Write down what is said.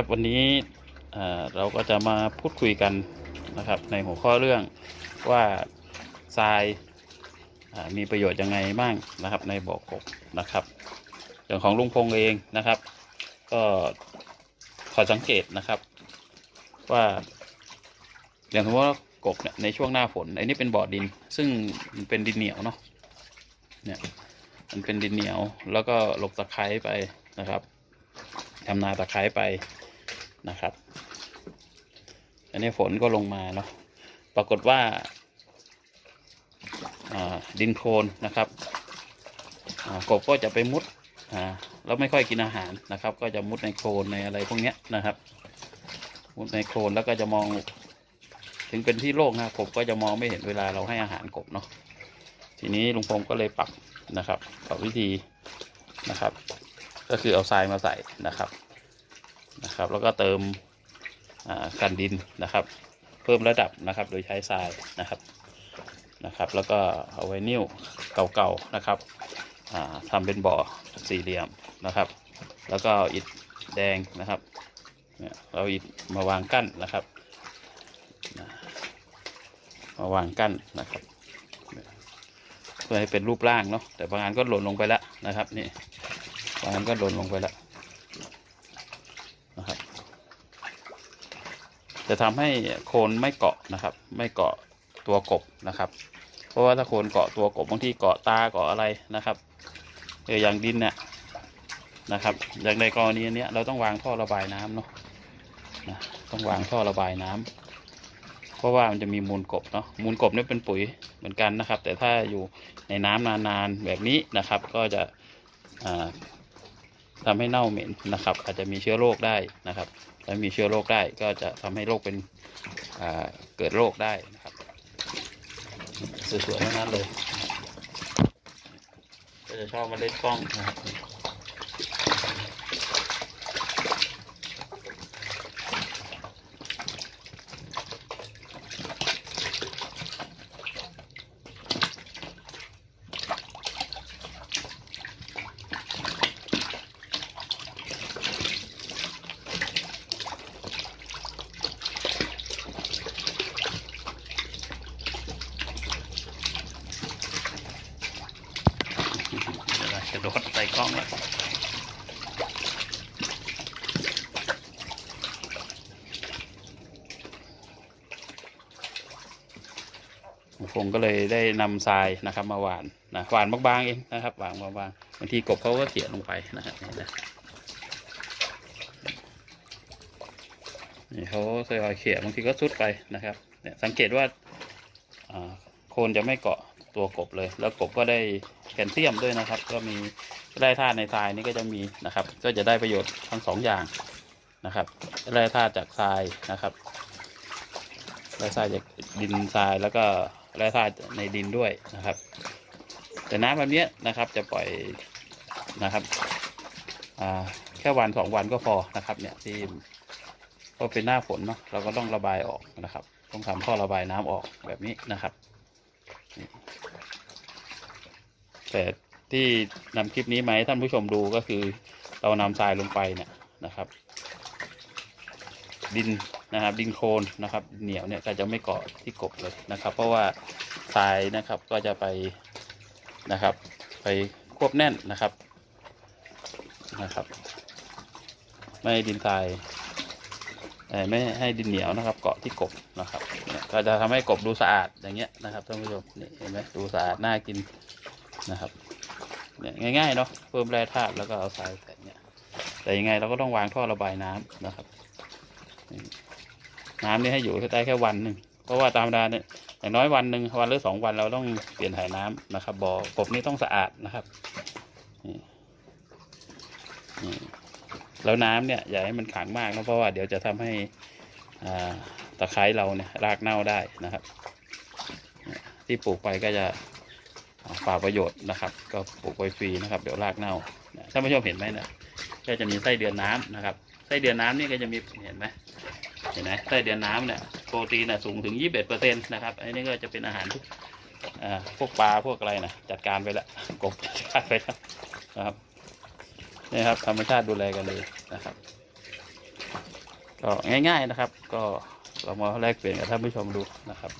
ครับวันนี้เราก็จะมาพูดคุยกันนะครับในหัวข้อเรื่องว่าทรายมีประโยชน์ยังไงบ้างนะครับ ในบ่อกบนะครับอย่างของลุงพงเองนะครับ ก็ขอสังเกตนะครับว่า อย่างสมมติว่ากบเนี่ยในช่วงหน้าฝนอันนี้เป็นบ่อดิน ซึ่งมันเป็นดินเหนียวเนาะเนี่ยมันเป็นดินเหนียวแล้วก็หลบตะไคร้ไปนะครับทำนาตะไคร้ไป นะครับ อันนี้ฝนก็ลงมาเนาะปรากฏว่าดินโคลนนะครับกบก็จะไปมุดแล้วไม่ค่อยกินอาหารนะครับ ก็จะมุดในโคลนในอะไรพวกนี้นะครับ มุดในโคลนแล้วก็จะมอง ถึงเป็นที่โล่งนะกบก็จะมองไม่เห็นเวลาเราให้อาหารกบเนาะทีนี้ลุงพงศ์ก็เลยปรับนะครับปรับวิธีนะครับ ก็คือเอาทรายมาใส่นะครับ นะครับ แล้วก็เติมกันดินนะครับ เพิ่มระดับนะครับ โดยใช้ทรายนะครับนะครับ แล้วก็เอาไว้นิ้วเก่าๆนะครับอ่าทำเป็นบ่อสี่เหลี่ยมนะครับ แล้วก็อิฐแดงนะครับเราอิฐมาวางกั้นนะครับ มาวางกั้นนะครับ เพื่อให้เป็นรูปร่างเนาะแต่บางอันก็หล่นลงไปแล้วนะครับนี่บางอันก็หล่นลงไปแล้วนะครับ จะทำให้โคนไม่เกาะนะครับ ไม่เกาะตัวกบนะครับ เพราะว่าถ้าโคนเกาะตัวกบบางทีเกาะตาเกาะอะไรนะครับเอออย่างดินเนี่ยนะครับ อย่างในกรณีอันเนี้ยเราต้องวางท่อระบายน้ำเนาะนะต้องวางท่อระบายน้ำเพราะว่ามันจะมีมูลกบเนาะมูลกบเนี่ยเป็นปุ๋ยเหมือนกันนะครับ แต่ถ้าอยู่ในน้ำนานๆแบบนี้นะครับ ก็จะ ทำทำให้เน่าเหม็นนะครับ อาจจะมีเชื้อโรคได้นะครับถ้ามีเชื้อโรคได้ก็จะทำให้โรคเป็นเกิดโรคได้นะครับสวยๆทั้งนั้นเลยก็จะชอบมาเล่นกล้องนะครับ จะโดดใส่กล้องแล้วผมก็เลยได้นำทรายนะครับ มาหวานนะหวานบางๆเองนะครับหวานบางๆบางทีกบเขาก็เขี่ยลงไปนะครับนี่เขาเคยเอาเขี่ยบางทีก็ซุดไปนะครับเนี่ยสังเกตว่าโคนจะไม่เกาะ ตัวกบเลย แล้วกบก็ได้แคลเซียมด้วยนะครับ ก็มีได้ธาตุในทรายนี่ก็จะมีนะครับ ก็จะได้ประโยชน์ทั้งสองอย่างนะครับได้ธาตุจากทรายนะครับแร่ธาตุจากดินทรายแล้วก็แร่ธาตุในดินด้วยนะครับ แต่น้ำแบบนี้นะครับจะปล่อยนะครับแค่วันสองวันก็พอนะครับ เนี่ยที่ก็เป็นหน้าฝนเนาะเราก็ต้องระบายออกนะครับ ต้องทำท่อระบายน้ำออกแบบนี้นะครับนี่ แต่ที่นำคลิปนี้มาให้ท่านผู้ชมดูก็คือเรานำทรายลงไปเนี่ยนะครับ ดินนะครับ ดินโคลนนะครับ เหนียวเนี่ยก็จะไม่เกาะที่กบเลยนะครับ เพราะว่าทรายนะครับก็จะไปนะครับ ไปควบแน่นนะครับนะครับ ไม่ให้ดินทรายเอ่ไม่ให้ดินเหนียวนะครับ เกาะที่กบนะครับก็จะทำให้กบดูสะอาดอย่างเงี้ยนะครับท่านผู้ชมนี่เห็นไหมดูสะอาดน่ากิน นะครับเนี่ยง่ายๆเนาะเพิ่มแร่ธาตุแล้วก็เอาทรายใส่เนี่ยแต่ยังไงเราก็ต้องวางท่อระบายน้ำนะครับ น้ำนี่ให้อยู่ได้แค่วันหนึ่งเพราะว่าตามดาเนี่ยอย่างน้อยวันหนึ่งวันหรือสองวันเราต้องเปลี่ยนถ่ายน้ำนะครับบ่อกบนี่ต้องสะอาดนะครับนี่แล้วน้ำเนี่ยอย่าให้มันขังมากนะเพราะว่าเดี๋ยวจะทำให้อ่าตะไคร้เราเนี่ยรากเน่าได้นะครับ ที่ปลูกไปก็จะ ฝากประโยชน์นะครับ ก็ปลูกไว้ฟรีนะครับ เดี๋ยวรากเน่าท่านผู้ชมเห็นไหมนี่ยก็จะมีไส้เดือนน้ำนะครับไส้เดือนน้ำนี่ก็จะมีเห็นไหมเห็นไหมไส้เดือนน้ำเนี่ยโปรตีนสูงถึง 21เปอร์เซ็นต์นะครับอันนี้ก็จะเป็นอาหารทุกพวกปลาพวกอะไรนะจัดการไปล้วกบจัดการไปแล้วนะครับนี่ครับธรรมชาติดูแลกันเลยนะครับ ก็ง่าย ๆนะครับ ก็เรามาแลกเปลี่ยนกับท่านผู้ชมดูนะครับ